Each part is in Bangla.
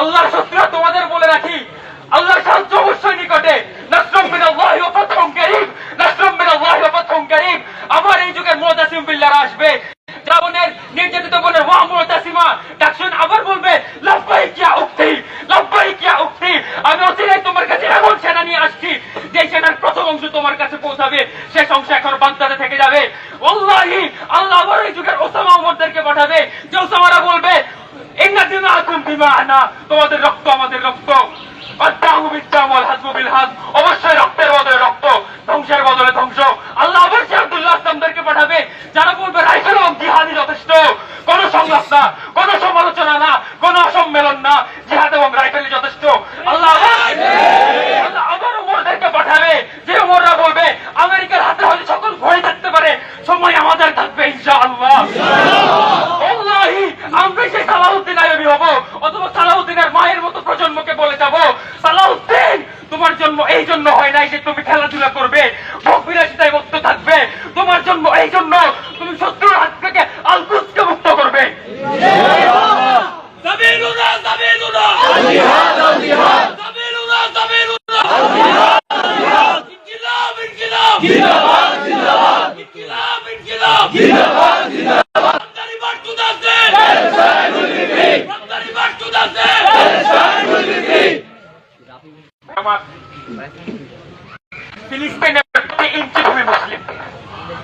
আল্লাহর শত্রুরা তোমাদের বলে রাখি। আল্লাহর সাহায্য অবশ্যই নিকটে। আমার এই যুগের আসবে। নির্যাতিত ডাকশুন আবার বলবে, লাব্বাইক ইয়া উখতি আমি অচিরেই তোমার কাছে এমন সেনা নিয়ে আসছি যে সেনার প্রথম অংশ তোমার কাছে পৌঁছাবে। শেষ অংশ এখন বান্দাতে থেকে যাবে ওয়াল্লাহি আল্লাহ আবার এই যুগের ওসামা ওমরদেরকে পাঠাবে যে ওসামারা বলবে ইন্না দিমাকুম তোমাদের রক্ত আমাদের রক্ত। আত্মাহু বিদ্যাম ওয়াল হাজবু বিল হাজ। অবশ্যই রক্তের বদলে রক্ত ধ্বংসের বদলে ধ্বংস। আল্লাহ আবার আব্দুল্লাহ আসলামদেরকে পাঠাবে যারা বলবে রাইফেল এবং জিহাদি যথেষ্ট। কোন সংলাপ না কোন সমালোচনা না কোন অসম্মেলন না জিহাদ এবং রাইফেলই যথেষ্ট। আল্লাহ আবার- উমরদেরকে পাঠাবে যে উমররা বলবে আমেরিকার হাতে হয়তো সকল ভয় থাকতে পারে সময় আমাদের থাকবে ইনশাআল্লাহ। আল্লাহি আমরা সেই সালাউদ্দিন আয়বি হব অথবা সালাউদ্দিনের মায়ের মতো প্রজন্মকে বলে যাব সালাউদ্দিন তোমার জন্ম এই জন্য হয় নাই যে তুমি খেলাধুলা করবে। ভোগবিলাসিতায় মুক্ত থাকবে। তোমার জন্ম এই জন্য তুমি শত্রুর হাত থেকে আলকুচকে মুক্ত করবে। জিন্দাবাদ জিন্দাবাদ জিন্দাবাদ জিন্দাবাদ ফিলিস্তিনের ইঞ্চি ভূমি মুসলিম।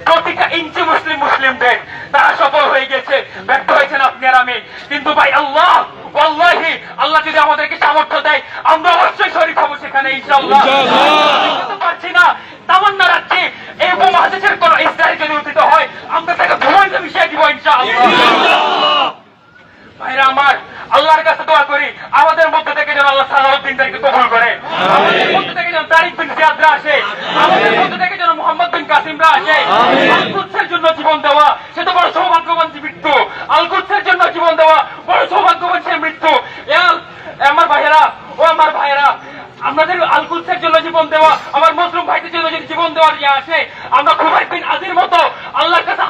প্রতিটা ইঞ্চি মুসলিম মুসলিমদের তারা সফল হয়ে গেছে। ব্যর্থ হয়েছেন আপনি আর আমি। কিন্তু ভাই আল্লাহ আল্লাহি আল্লাহ যদি আমাদেরকে সামর্থ্য দেয় আমরা অবশ্যই শরীর হব সেখানে ইনশাআল্লাহ। পারছি না। তামান্না রাখছি। এই উপমহাদেশের কোন ইসরায়েল যদি উঠিত হয় আমরা তাকে ঘুমাইতে মিশিয়ে দিব ইনশাআল্লাহ। ভাইরা আমার আল্লাহর কাছে দোয়া করি আমাদের মধ্যে থেকে যেন আল্লাহ সালাউদ্দিনদেরকে কবুল করে। আমাদের মধ্যে থেকে যেন তারিক বিন জিয়াদরা আসে। আমাদের মধ্যে থেকে যেন মোহাম্মদ বিন কাসিমরা আসে। আল কুদসের জন্য জীবন দেওয়া সে তো বড় সৌভাগ্যবান মৃত্যু। আল কুদসের জন্য জীবন দেওয়া বড় সৌভাগ্যবান সে মৃত্যু। আমার ভাইয়েরা ও আমার ভাইয়েরা আমাদের আলকুলসের জন্য জীবন দেওয়া আমার ভাইদের জন্য যদি জীবন দেওয়ার ইয়ে আসে আমরা খুবই বিন আজির মতো আল্লাহর কাছে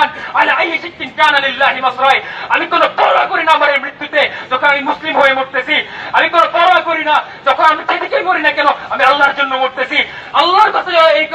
মুসলিমান, আলা আই শিদ্দিন কানা লিল্লাহি মাসরাই। আমি কোনো পরোয়া করি না আমার এই মৃত্যুতে, যখন আমি মুসলিম হয়ে মরতেছি। আমি কোনো পরোয়া করি না, যখন আমি সেদিকে মরি না কেন, আমি আল্লাহর জন্য মরতেছি। আল্লাহর কাছে এই